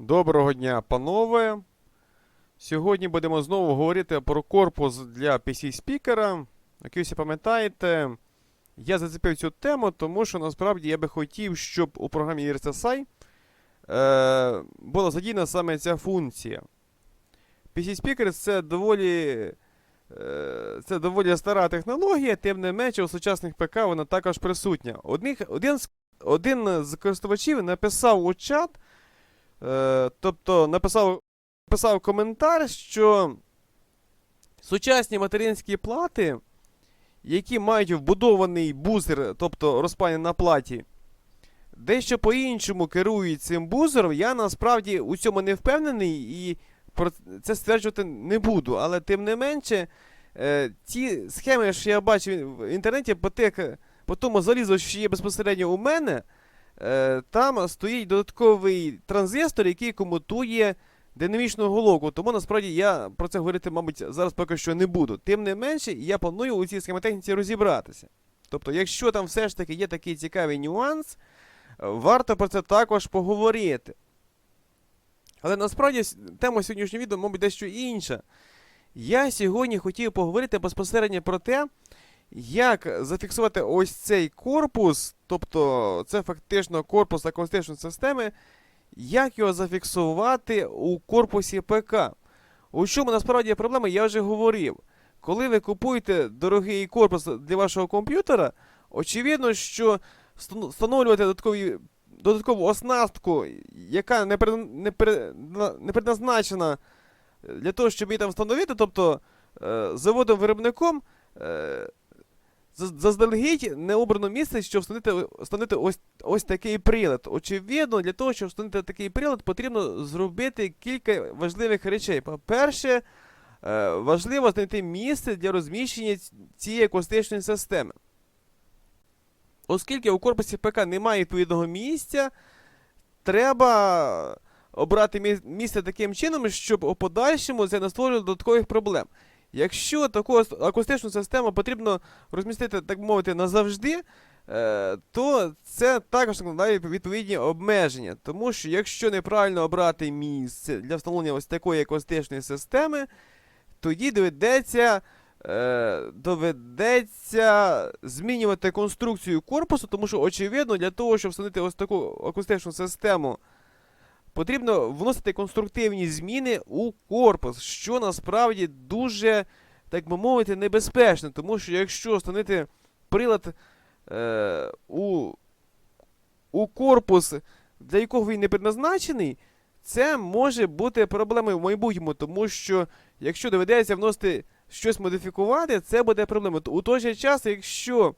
Доброго дня, панове. Сьогодні будемо знову говорити про корпус для PC-спікера. Як ви пам'ятаєте, я зацепив цю тему, тому що насправді я би хотів, щоб у програмі RSSI е, була задіяна саме ця функція. PC-спікер це доволі. е, Це доволі стара технологія, тим не менше у сучасних ПК вона також присутня. Одних, один, один з користувачів написав у чат, Е, тобто написав, написав коментар, що сучасні материнські плати, які мають вбудований бузер, тобто розпалення на платі, дещо по-іншому керують цим бузером. Я насправді у цьому не впевнений і про це стверджувати не буду. Але тим не менше, е, ті схеми, що я бачив в інтернеті, по, по тому залізу, що є безпосередньо у мене. Е, там стоїть додатковий транзистор, який комутує динамічну головку. Тому насправді я про це говорити, мабуть, зараз поки що не буду. Тим не менше, я планую у цій схемотехніці розібратися. Тобто, якщо там все ж таки є такий цікавий нюанс, е, варто про це також поговорити. Але насправді тема сьогоднішнього відео, мабуть, дещо інша. Я сьогодні хотів поговорити безпосередньо про те, як зафіксувати ось цей корпус, тобто це фактично корпус акустичної системи, як його зафіксувати у корпусі ПК? У чому насправді проблема, я вже говорив. Коли ви купуєте дорогий корпус для вашого комп'ютера, очевидно, що встан- встановлювати додаткові, додаткову оснастку, яка не, при- не, при- не предназначена для того, щоб її там встановити, тобто е, заводом-виробником, е, Заздалегідь не обрано місце, щоб встановити, встановити ось, ось такий прилад. Очевидно, для того, щоб встановити такий прилад, потрібно зробити кілька важливих речей. По-перше, е, важливо знайти місце для розміщення цієї акустичної системи. Оскільки у корпусі ПК немає відповідного місця, треба обрати місце таким чином, щоб у подальшому це не створювало додаткових проблем. Якщо таку акустичну систему потрібно розмістити, так мовити, назавжди, е, то це також накладає відповідні обмеження. Тому що якщо неправильно обрати місце для встановлення ось такої акустичної системи, тоді доведеться, е, доведеться змінювати конструкцію корпусу, тому що, очевидно, для того, щоб встановити ось таку акустичну систему, потрібно вносити конструктивні зміни у корпус, що насправді дуже, так би мовити, небезпечно, тому що якщо встановити прилад е, у, у корпус, для якого він не предназначений, це може бути проблемою в майбутньому, тому що якщо доведеться вносити щось модифікувати, це буде проблема. У той же час, якщо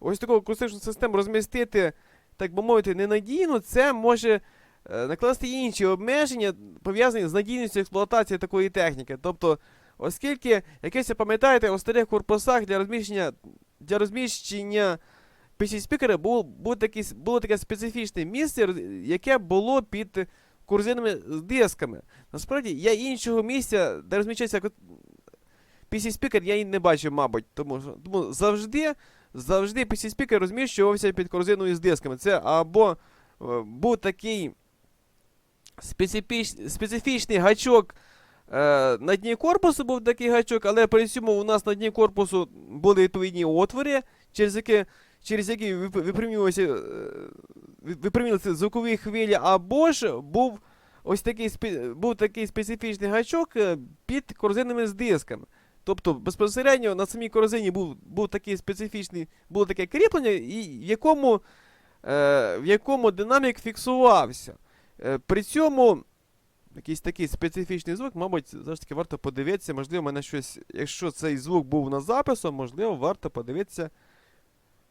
ось таку акустичну систему розмістити, так би мовити, ненадійно, це може накласти інші обмеження, пов'язані з надійністю експлуатації такої техніки. Тобто, оскільки, якесь пам'ятаєте, у старих корпусах для розміщення для розміщення PC-спікера був такий, було таке специфічне місце, яке було під корзинами з дисками. Насправді, я іншого місця, де розміщається PC-спікер, я і не бачив, мабуть. Тому, тому завжди, завжди PC-спікер розміщувався під корзиною з дисками. Це або е, був такий специфіч, специфічний гачок. Е, на дні корпусу був такий гачок, але при цьому у нас на дні корпусу були відповідні отвори, через які, через які випрямлювалися, е, звукові хвилі, або ж був ось такий, був такий специфічний гачок е, під корзинами з дисками. Тобто безпосередньо на самій корзині був, був такий специфічний, було таке кріплення, і в якому, е, в якому динамік фіксувався. Е, при цьому якийсь такий специфічний звук, мабуть, завжди таки варто подивитися. Можливо, мене щось, якщо цей звук був на запису, можливо, варто подивитися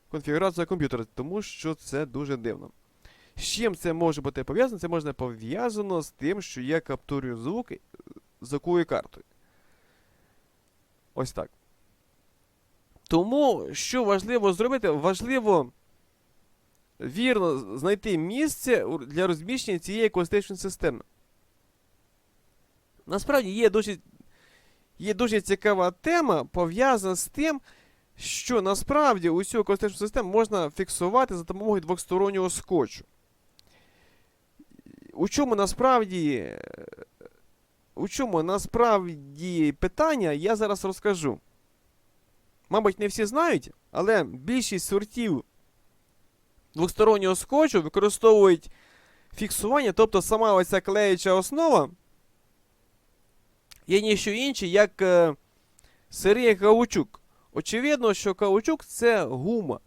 конфігурацію комп'ютера, тому що це дуже дивно. З чим це може бути пов'язано? Це може пов'язано з тим, що я каптурю звук е, звуковою картою. Ось так. Тому, що важливо зробити, важливо вірно знайти місце для розміщення цієї акустичної системи. Насправді є дуже, є дуже цікава тема, пов'язана з тим, що насправді усю акустичну систему можна фіксувати за допомогою двостороннього скотчу. у чому насправді. У чому насправді питання, я зараз розкажу. Мабуть, не всі знають, але більшість сортів двостороннього скотчу використовують фіксування, тобто сама оця клеюча основа є ніщо інше, як е, сирий каучук. Очевидно, що каучук це гума.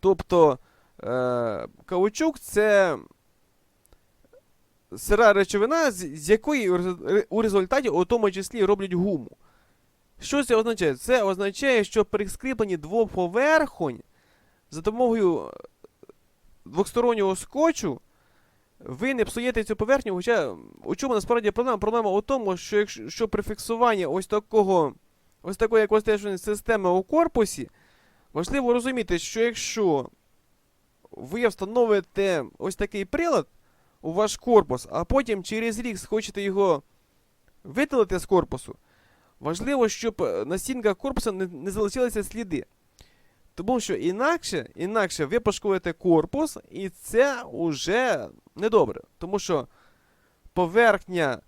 Тобто е, каучук це сира речовина, з, якої у результаті у тому числі роблять гуму. Що це означає? Це означає, що при скріпленні двох поверхонь за допомогою двостороннього скотчу ви не псуєте цю поверхню, хоча у чому насправді проблема? Проблема у тому, що якщо що при фіксуванні ось такого ось такої екостежної системи у корпусі, важливо розуміти, що якщо ви встановите ось такий прилад у ваш корпус, а потім через рік схочете його видалити з корпусу, важливо, щоб е, на стінках корпусу не, не залишилися сліди. Тому що інакше, інакше ви пошкодите корпус, і це вже недобре. Тому що поверхня,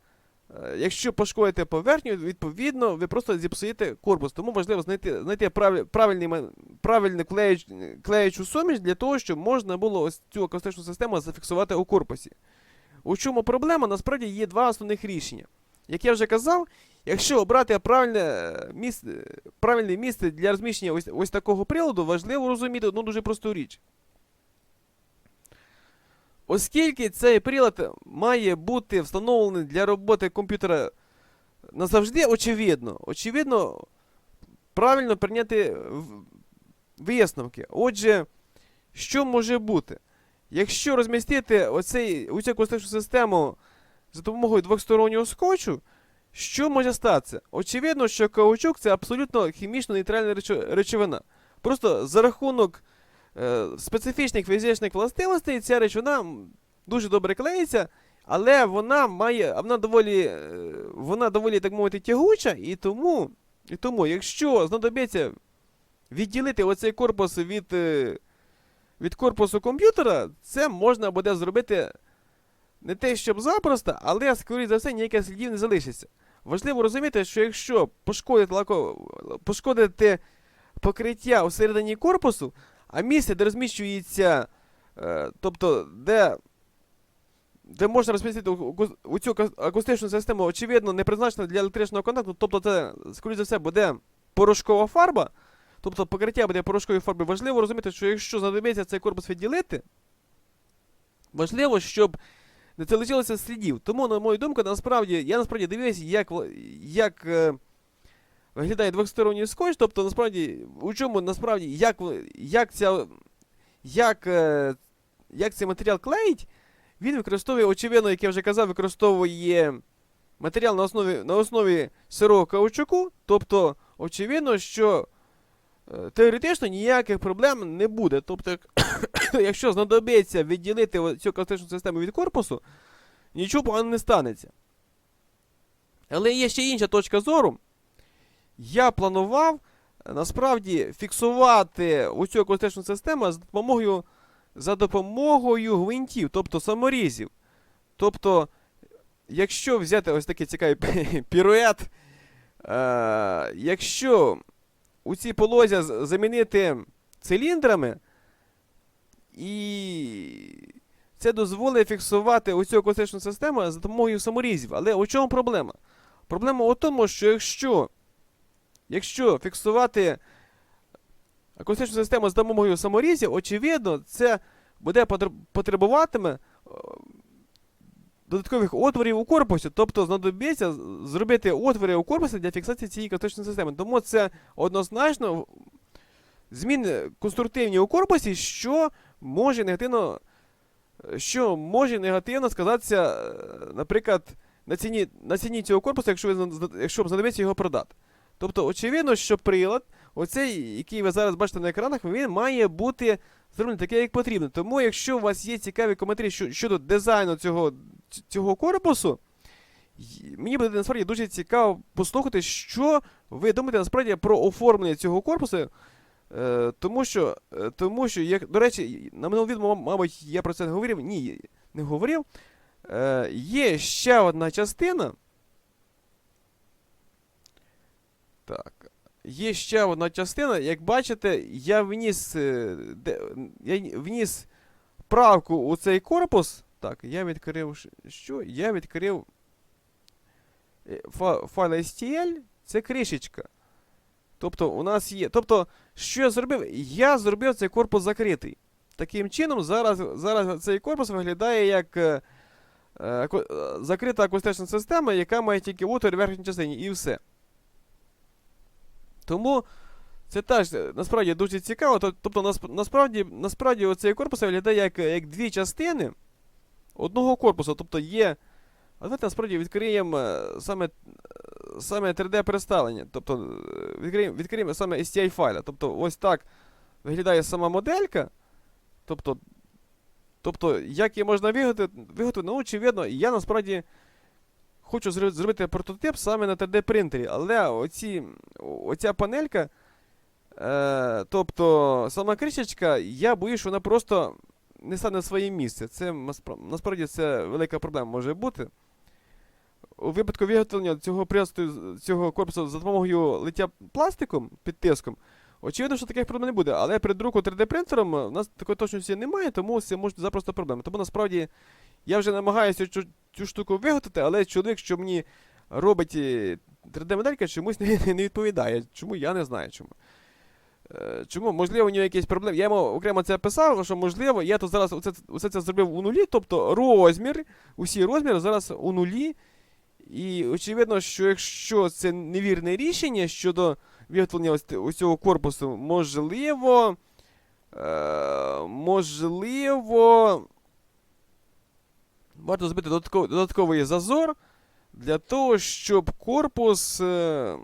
е, якщо пошкодите поверхню, відповідно, ви просто зіпсуєте корпус. Тому важливо знайти, знайти правиль- правильний, правильну клеюч, клеючу суміш для того, щоб можна було ось цю акустичну систему зафіксувати у корпусі. У чому проблема? Насправді є два основних рішення. Як я вже казав, якщо обрати правильне е, місце, правильне місце для розміщення ось, ось такого приладу, важливо розуміти одну дуже просту річ. Оскільки цей прилад має бути встановлений для роботи комп'ютера назавжди, очевидно, очевидно, правильно прийняти висновки. Отже, що може бути? Якщо розмістити оцей, оцю акустичну систему за допомогою двостороннього скотчу, що може статися? Очевидно, що каучук це абсолютно хімічно нейтральна речовина. Просто за рахунок е, специфічних фізичних властивостей ця речовина дуже добре клеїться, але вона має, вона доволі, е, вона доволі, так мовити, тягуча, і тому, і тому, якщо знадобиться відділити оцей корпус від, е, від корпусу комп'ютера, це можна буде зробити не те, щоб запросто, але, скоріше за все, ніяких слідів не залишиться. Важливо розуміти, що якщо пошкодити, лако... пошкодити покриття усередині корпусу, а місце, де розміщується, е, тобто, де, де можна розмістити у, у- у цю акустичну систему, очевидно, не призначена для електричного контакту, тобто це, скоріше за все, буде порошкова фарба, тобто покриття буде порошкової фарби. Важливо розуміти, що якщо знадобиться цей корпус відділити, важливо, щоб не це лишилося слідів. Тому, на мою думку, насправді, я насправді дивився, як, як е, виглядає двосторонній скотч, тобто, насправді, у чому насправді, як, як, ця, як, е, як цей матеріал клеїть, він використовує, очевидно, як я вже казав, використовує матеріал на основі, на основі сирого каучуку, тобто, очевидно, що теоретично ніяких проблем не буде. Тобто, якщо знадобиться відділити цю класичну систему від корпусу, нічого поганого не станеться. Але є ще інша точка зору. Я планував е, насправді фіксувати оцю акустичну систему за допомогою, за допомогою гвинтів, тобто саморізів. Тобто, якщо взяти ось такий цікавий пірует, е, якщо у ці полозя замінити циліндрами, і це дозволить фіксувати оцю акустичну систему за допомогою саморізів. Але у чому проблема? Проблема у тому, що якщо, якщо фіксувати акустичну систему за допомогою саморізів, очевидно, це буде потребуватиме е, додаткових отворів у корпусі, тобто знадобиться зробити отвори у корпусі для фіксації цієї акустичної системи. Тому це однозначно зміни конструктивні у корпусі, що може негативно, що може негативно сказатися, е, наприклад, на ціні, на ціні цього корпусу, якщо ви якщо знадобиться його продати. Тобто, очевидно, що прилад, оцей, який ви зараз бачите на екранах, він має бути зроблений такий, як потрібно. Тому, якщо у вас є цікаві коментарі щодо дизайну цього, ць- цього корпусу, мені буде насправді дуже цікаво послухати, що ви думаєте насправді про оформлення цього корпусу. Е, тому що, е, тому що як, до речі, на минулому відео, мабуть, я про це не говорив. Ні, не говорив. Е, є ще одна частина. Так. Є ще одна частина. Як бачите, я вніс, е, де, я вніс правку у цей корпус. Так, я відкрив. Що? Я відкрив е, файл STL. Це кришечка. Тобто, у нас є. Тобто, що я зробив? Я зробив цей корпус закритий. Таким чином, зараз, зараз цей корпус виглядає як е, е, е, закрита акустична система, яка має тільки отвір в верхній частині, і все. Тому це теж насправді дуже цікаво. Тобто, насправді, насправді оцей корпус виглядає як, як дві частини одного корпусу. Тобто є. А давайте насправді відкриємо е, саме, е, саме 3D-представлення. Тобто е, відкриємо, відкриємо саме STI файла. Тобто, ось так виглядає сама моделька. Тобто, тобто як її можна виготовити, виготовити, ну, очевидно, я насправді хочу зробити прототип саме на 3D принтері, але оці, оця панелька, е, тобто сама кришечка, я боюсь, що вона просто не стане своє місце. Це насправді це велика проблема може бути. У випадку виготовлення цього пристрою, цього корпусу за допомогою лиття пластиком під тиском, очевидно, що таких проблем не буде. Але при друку 3D принтером у нас такої точності немає, тому це може бути запросто проблема. Тому насправді я вже намагаюся цю, цю штуку виготовити, але чоловік, що мені робить 3D-моделька, чомусь не, не відповідає. Чому я не знаю чому. Е, Чому? Можливо, у нього якісь проблеми. Я йому окремо це писав, що можливо, я тут зараз усе, усе це зробив у нулі, тобто розмір, усі розміри зараз у нулі. І очевидно, що якщо це невірне рішення щодо виготовлення ось, ось цього корпусу, можливо. Е, можливо. Варто зробити додатковий, додатковий зазор для того, щоб корпус. Е,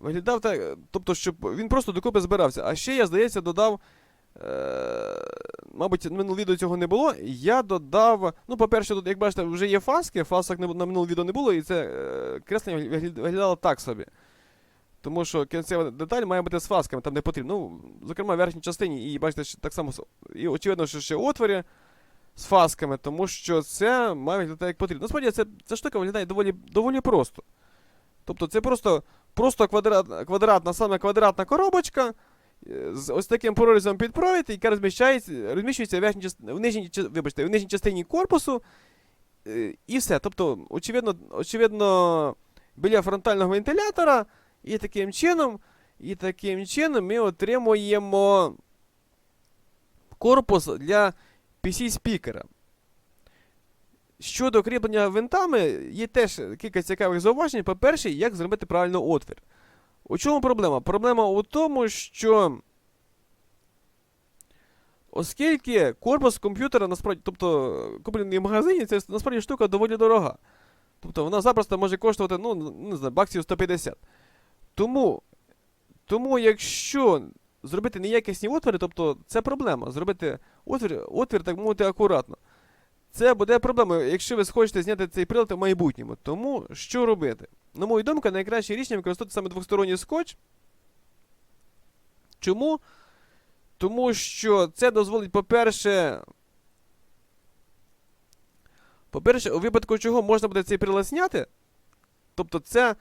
Виглядав так, тобто, щоб він просто докупи збирався. А ще я, здається, додав. Е, мабуть, на минулому відео цього не було. Я додав. Ну, по-перше, тут, як бачите, вже є фаски, фасок не на минулому відео не було, і це е, креслення виглядало так собі. Тому що кінцева деталь має бути з фасками, там де потрібно. Ну, зокрема, в верхній частині, і бачите, так само. І очевидно, що ще отворі з фасками, тому що це має виглядати як потрібно. Насправді, це, ця штука виглядає доволі, доволі просто. Тобто, це просто просто квадрат, квадратна, саме квадратна коробочка е, з ось таким прорізом під провід, яка розміщається, розміщується в, верхній, в, нижній, вибачте, в нижній частині корпусу. е, І все. Тобто, очевидно, очевидно, біля фронтального вентилятора, і таким чином, і таким чином ми отримуємо корпус для PC-спікера. Щодо кріплення винтами, є теж кілька цікавих зауважень. По-перше, як зробити правильно отвір. У чому проблема? Проблема у тому, що оскільки корпус комп'ютера насправді, тобто куплений в магазині, це насправді штука доволі дорога. Тобто вона запросто може коштувати, ну, не знаю, баксів 150. Тому, тому якщо зробити неякісні отвори, тобто це проблема. Зробити отвір, отвір так мовити, акуратно. Це буде проблемою, якщо ви схочете зняти цей прилад в майбутньому. Тому що робити? На мою думку, найкраще рішення використовувати саме двосторонній скотч. Чому? Тому що це дозволить, по-перше. По-перше, у випадку чого можна буде цей прилад зняти. Тобто, це,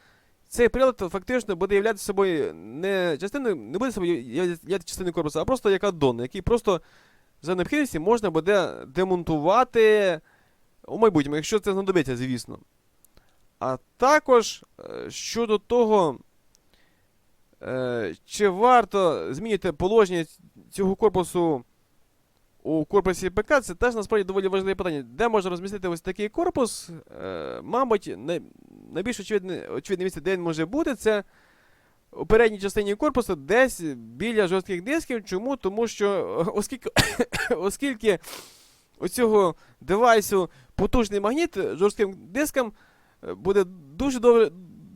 цей прилад фактично буде являти собою не частиною, не буде собою являти частиною корпусу, а просто як аддон, який просто за необхідності можна буде демонтувати у майбутньому, якщо це знадобиться, звісно. А також е, щодо того, е, чи варто змінити положення цього корпусу у корпусі ПК, це теж насправді доволі важливе питання. Де можна розмістити ось такий корпус? Е, Мабуть, найбільш очевидне, очевидне місце, де він може бути, це у передній частині корпусу десь біля жорстких дисків. Чому? Тому що е, оскільки, оскільки у цього девайсу потужний магніт е, жорстким дискам е, буде дуже добре.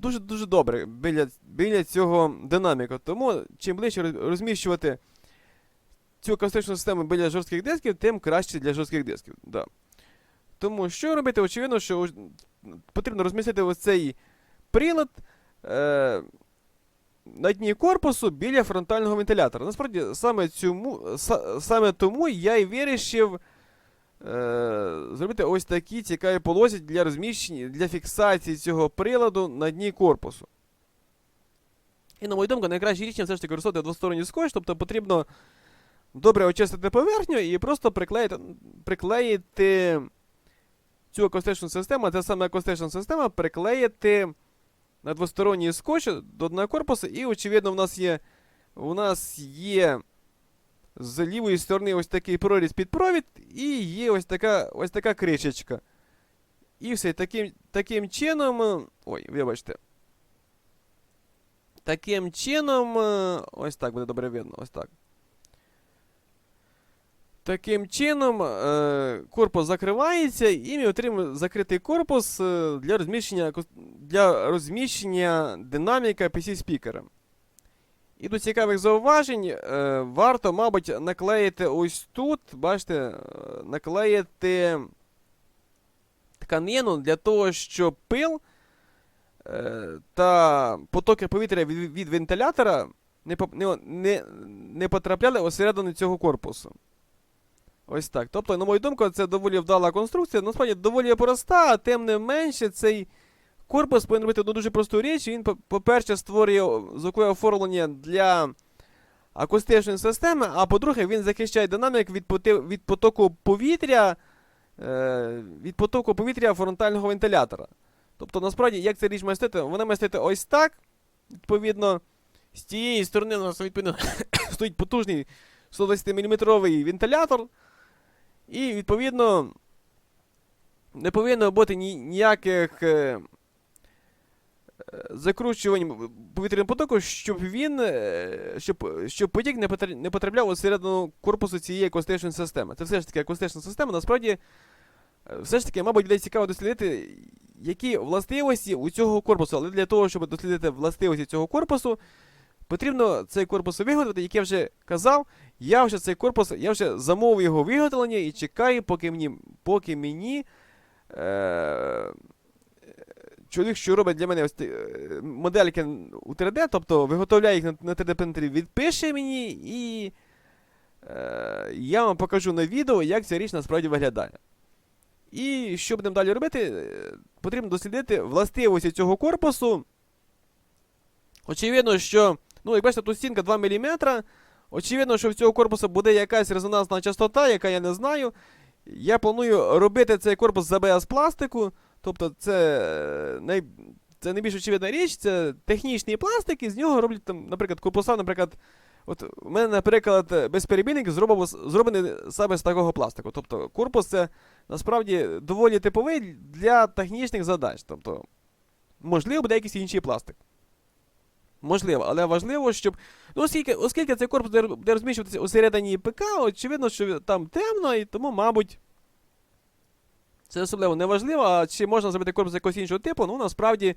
Дуже дуже добре біля, біля цього динаміка. Тому чим ближче розміщувати цю акустичну систему біля жорстких дисків, тим краще для жорстких дисків. Да. Тому що робити? Очевидно, що потрібно розмістити ось цей прилад е, на дні корпусу біля фронтального вентилятора. Насправді, саме, цьому, са- саме тому я і вирішив е, зробити ось такі цікаві полосі для розміщення, для фіксації цього приладу на дні корпусу. І, на мою думку, найкраще рішення все ж таки використовувати двосторонній скотч, тобто потрібно добре очистити поверхню і просто приклеїти, приклеїти цю акустичну систему, це саме акустична система, приклеїти на двосторонній скотч до дна корпусу, і, очевидно, в нас є, у нас є з лівої сторони ось такий проріз під провід, і є ось така, ось така кришечка. І все, таким, таким чином. е, Ой, вибачте. Таким чином. е, Ось так буде добре видно. Ось так. Таким чином е, корпус закривається, і ми отримуємо закритий корпус е, для розміщення, для розміщення динаміка PC-спікера. І до цікавих зауважень е, варто, мабуть, наклеїти ось тут, бачите, наклеїти тканину для того, щоб пил та потоки повітря від, вентилятора не, потрапляли усередину цього корпусу. Ось так. Тобто, на мою думку, це доволі вдала конструкція. Насправді доволі проста, а тим не менше, цей корпус повинен робити одну дуже просту річ. Він, по- по-перше, створює звукове оформлення для акустичної системи, а по-друге, він захищає динамік від, від потоку повітря. Е, від потоку повітря фронтального вентилятора. Тобто, насправді, як ця річ мастити? Вона мастити ось так. Відповідно, з тієї сторони у нас відповідно стоїть потужний 120-мм вентилятор. І, відповідно, не повинно бути ні, ніяких е, е, закручувань повітряного потоку, щоб він, е, щоб, щоб потік не потрапляв у середину корпусу цієї акустичної системи. Це все ж таки акустична система. Насправді, е, все ж таки, мабуть, буде цікаво дослідити, які властивості у цього корпусу. Але для того, щоб дослідити властивості цього корпусу, потрібно цей корпус виготовити, як я вже казав. Я вже цей корпус, я вже замовив його виготовлення і чекаю, поки мені, поки мені е, чоловік, що робить для мене ось е, модельки у 3D, тобто виготовляє їх на, на 3D принтері, відпише мені і е, я вам покажу на відео, як ця річ насправді виглядає. І що будемо далі робити? Е, Потрібно дослідити властивості цього корпусу. Очевидно, що, ну, як бачите, тут стінка 2 мм. Очевидно, що в цього корпусу буде якась резонансна частота, яка я не знаю. Я планую робити цей корпус з ABS пластику. Тобто, це, е, най... це найбільш очевидна річ, це технічний пластик, і з нього роблять там, наприклад, корпуса, наприклад. От у мене, наприклад, безперебійник зроблений саме з такого пластику. Тобто корпус це насправді доволі типовий для технічних задач. Тобто, можливо, буде якийсь інший пластик. Можливо, але важливо, щоб. Ну, оскільки, оскільки цей корпус буде розміщуватися усередині ПК, очевидно, що там темно, і тому, мабуть, це особливо не важливо. А чи можна зробити корпус якогось іншого типу? Ну, насправді,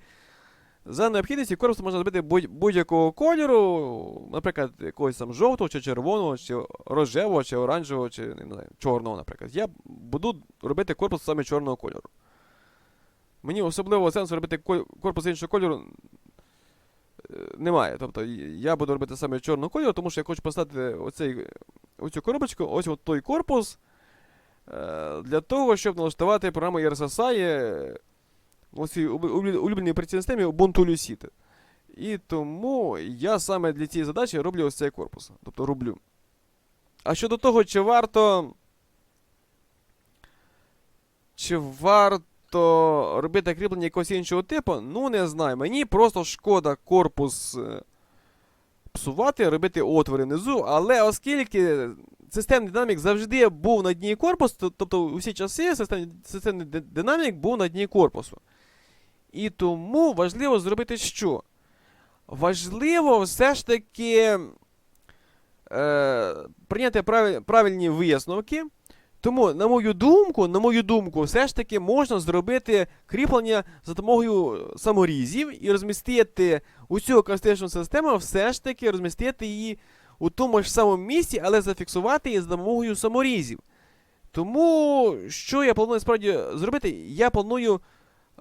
за необхідності корпус можна зробити будь- будь-якого кольору, наприклад, якогось там жовтого, чи червоного, чи рожевого, чи оранжевого, чи не знаю, чорного, наприклад. Я буду робити корпус саме чорного кольору. Мені особливого сенсу робити корпус іншого кольору немає. Тобто я буду робити саме чорного кольору, тому що я хочу поставити оцей, оцю коробочку, ось от той корпус. е, Для того, щоб налаштувати програму RSSI е, у цій улю- улю- улюбленій операційній Ubuntu Lucid. І тому я саме для цієї задачі роблю ось цей корпус. Тобто роблю. А щодо того, чи варто. Чи варто робити кріплення якогось іншого типу, ну не знаю. Мені просто шкода корпус е, псувати, робити отвори внизу, але оскільки системний динамік завжди був на дні корпусу, тобто у всі часи системний, системний динамік був на дні корпусу. І тому важливо зробити що? Важливо все ж таки е, прийняти правиль, правильні висновки. Тому, на мою думку, на мою думку, все ж таки можна зробити кріплення за допомогою саморізів і розмістити усю акустичну систему, все ж таки розмістити її у тому ж самому місці, але зафіксувати її за допомогою саморізів. Тому, що я планую справді зробити? Я планую,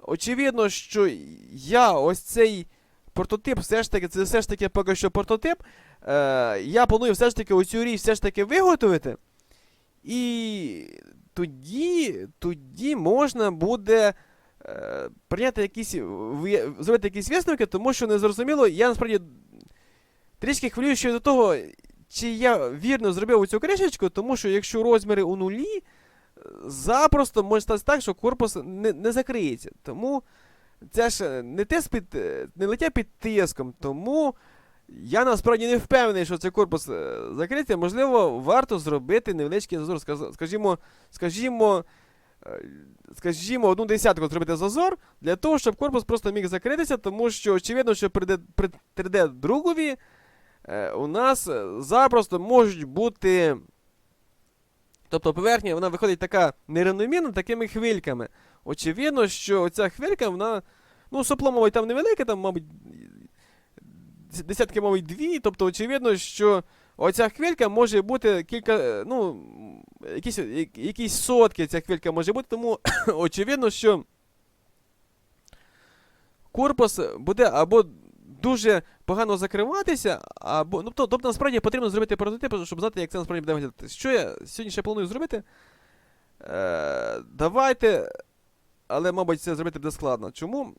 очевидно, що я ось цей прототип, все ж таки, це все ж таки поки що прототип. Е, я планую все ж таки оцю річ все ж таки виготовити. І тоді, тоді можна буде е, прийняти якісь, зробити якісь висновки, тому що не зрозуміло, я насправді трішки хвилюю щодо того, чи я вірно зробив цю кришечку, тому що якщо розміри у нулі, е, запросто може статися так, що корпус не, не закриється. Тому це ж не тест під, е, не лиття під тиском, тому я насправді не впевнений, що цей корпус е, закритий. Можливо, варто зробити невеличкий зазор. Скажімо, скажімо, е, скажімо, одну десятку зробити зазор для того, щоб корпус просто міг закритися, тому що очевидно, що при, 3D другові е, у нас запросто можуть бути. Тобто поверхня вона виходить така нерівномірна такими хвильками. Очевидно, що ця хвилька, вона. Ну, сопло, мабуть, там невелике, там, мабуть, десятки, мабуть, дві. Тобто, очевидно, що оця хвилька може бути кілька. Ну, якісь, якісь сотки ця хвилька може бути, тому очевидно, що корпус буде або дуже погано закриватися, або. Ну, тобто, насправді потрібно зробити прототип, щоб знати, як це насправді буде виглядати. Що я сьогодні ще планую зробити? Е, давайте. Але, мабуть, це зробити буде складно. Чому?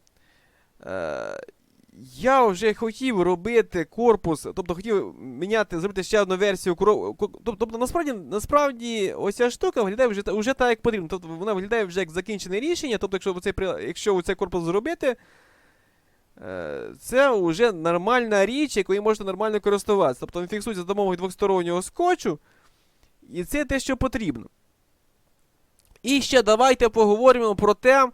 Е, я вже хотів робити корпус, тобто хотів міняти, зробити ще одну версію Тобто, насправді, насправді, ось ця штука виглядає вже, вже так, як потрібно. Тобто вона виглядає вже як закінчене рішення. Тобто, якщо цей, якщо цей корпус зробити, е, це вже нормальна річ, якою можна нормально користуватися. Тобто він фіксується за допомогою двостороннього скотчу, і це те, що потрібно. І ще давайте поговоримо про те,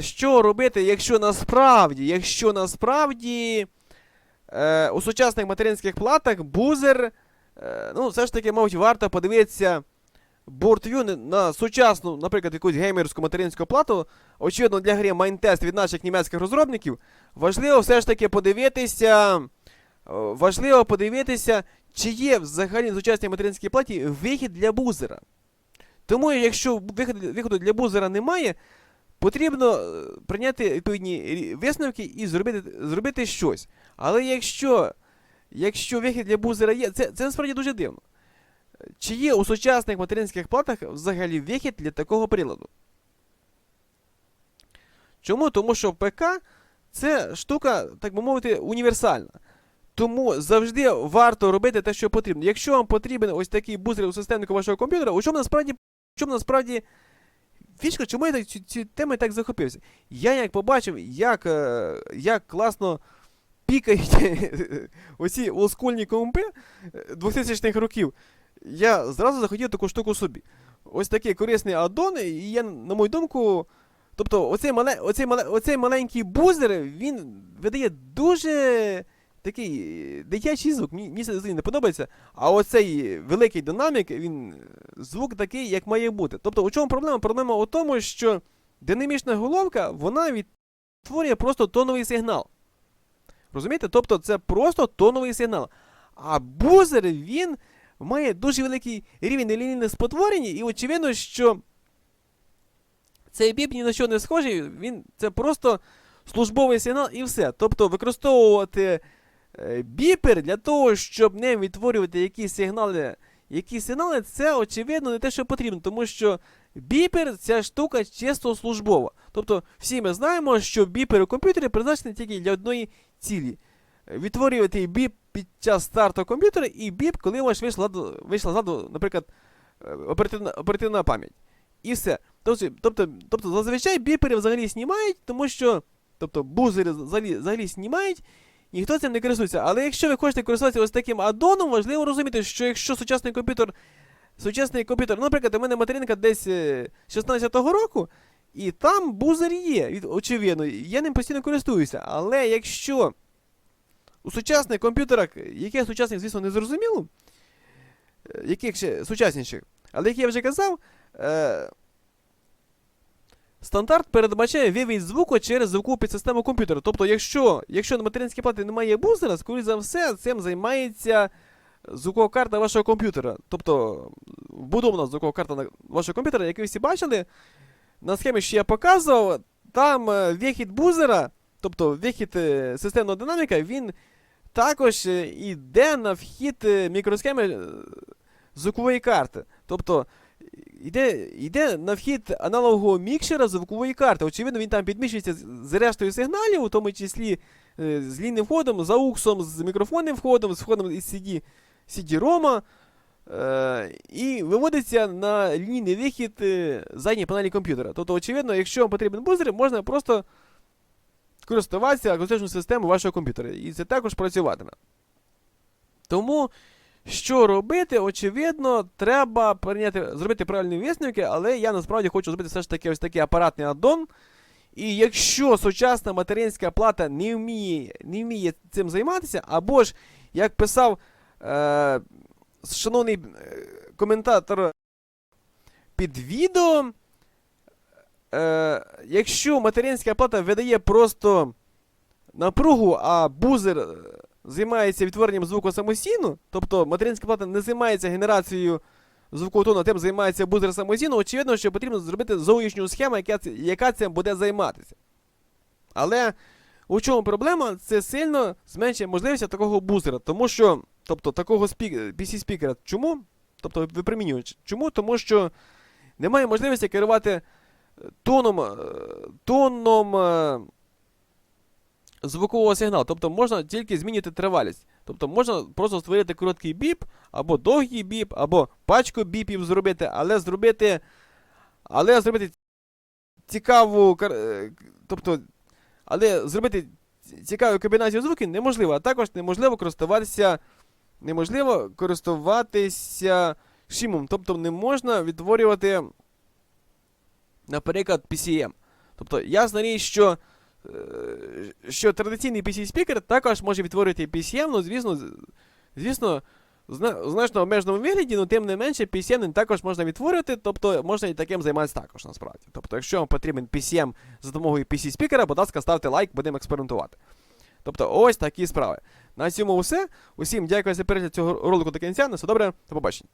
що робити, якщо насправді, якщо насправді е, у сучасних материнських платах бузер, е, ну, все ж таки, мабуть, варто подивитися бортв'ю на- сучасну, наприклад, якусь геймерську материнську плату. Очевидно, для гри Майнтест від наших німецьких розробників. Важливо все ж таки подивитися. е, Важливо подивитися, чи є взагалі на сучасній материнській платі вихід для бузера. Тому, якщо виходу для бузера немає, потрібно е, прийняти відповідні висновки і зробити, зробити щось. Але якщо, якщо вихід для бузера є, це, це насправді дуже дивно. Чи є у сучасних материнських платах взагалі вихід для такого приладу? Чому? Тому що ПК це штука, так би мовити, універсальна. Тому завжди варто робити те, що потрібно. Якщо вам потрібен ось такий бузер у системнику вашого комп'ютера, у чому насправді, в чому насправді фішка, чому я цю, цю тему так захопився? Я як побачив, як, е, як класно пікають оці олдскульні компи е, 2000-х років, я зразу захотів таку штуку собі. Ось такий корисний аддон, і я, на мою думку, тобто оцей, мале, оцей, мале, оцей маленький бузер, він видає дуже такий е, дитячий звук, мені, мені це не подобається. А оцей великий динамік, він е, звук такий, як має бути. Тобто, у чому проблема? Проблема у тому, що динамічна головка, вона відтворює просто тоновий сигнал. Розумієте? Тобто це просто тоновий сигнал. А бузер, він має дуже великий рівень нелінійних спотворень, і очевидно, що цей біп ні на що не схожий, він це просто службовий сигнал і все. Тобто використовувати біпер для того, щоб не відтворювати якісь сигнали, якісь сигнали, це очевидно не те, що потрібно, тому що біпер ця штука чисто службова. Тобто всі ми знаємо, що біпер у комп'ютері призначений тільки для одної цілі. Е, Відтворювати біп під час старту комп'ютера і біп, коли у вас вийшла, вийшла ззаду, наприклад, е, оперативна, оперативна пам'ять. І все. Тобто, тобто, тобто зазвичай біпери взагалі знімають, тому що тобто бузери взагалі, взагалі знімають, ніхто цим не користується. Але якщо ви хочете користуватися ось таким аддоном, важливо розуміти, що якщо сучасний комп'ютер, сучасний комп'ютер, ну, наприклад, у мене материнка десь е, 16-го року, і там бузер є, очевидно, я ним постійно користуюся. Але якщо у сучасних комп'ютерах, яких сучасних, звісно, не зрозуміло, е, яких ще сучасніших, але як я вже казав, е, стандарт передбачає вивід звуку через звукову підсистему комп'ютера. Тобто, якщо, якщо на материнській платі немає бузера, скоріш за все, цим займається звукова карта вашого комп'ютера. Тобто, вбудована звукова карта вашого комп'ютера, як ви всі бачили, на схемі, що я показував, там е, вихід бузера, тобто вихід е, системного динаміка, він також е, йде на вхід мікросхеми звукової карти. Тобто, йде, йде на вхід аналогового мікшера звукової карти. Очевидно, він там підміщується з, рештою сигналів, у тому числі е, з лінним входом, з ауксом, з мікрофонним входом, з входом із CD, CD-ROM, е, і виводиться на лінійний вихід е, задньої панелі комп'ютера. Тобто, очевидно, якщо вам потрібен бузер, можна просто користуватися акустичною системою вашого комп'ютера. І це також працюватиме. Тому, що робити, очевидно, треба прийняти, зробити правильні висновки, але я насправді хочу зробити все ж таки ось такий апаратний аддон. І якщо сучасна материнська плата не вміє, не вміє цим займатися, або ж, як писав е, шановний е, коментатор під відео, е, якщо материнська плата видає просто напругу, а бузер е, займається відтворенням звуку самостійно, тобто материнська плата не займається генерацією звукового тону, а тим займається бузер самостійно, очевидно, що потрібно зробити зовнішню схему, яка, яка цим буде займатися. Але у чому проблема? Це сильно зменшує можливість такого бузера, тому що, тобто такого. PC-спікера. Чому? Тобто випромінювач. Чому? Тому що немає можливості керувати е, тоном, е, тоном е, звукового сигналу. Тобто можна тільки змінити тривалість. Тобто можна просто створити короткий біп, або довгий біп, або пачку біпів зробити, але зробити. Але зробити цікаву. е, Тобто, але зробити цікаву комбінацію звуків неможливо, а також неможливо користуватися. Неможливо користуватися шимом. Тобто не можна відтворювати, наприклад, PCM. Тобто, ясна річ, що, що традиційний PC-спікер також може відтворювати PCM, ну, звісно, звісно, в обмеженому вигляді, але тим не менше, PCM також можна відтворювати, тобто можна і таким займатися також насправді. Тобто, якщо вам потрібен PCM за допомогою PC-спікера, будь ласка, ставте лайк, будемо експериментувати. Тобто, ось такі справи. На цьому все. Усім дякую за перегляд цього ролику до кінця. На все добре, до побачення.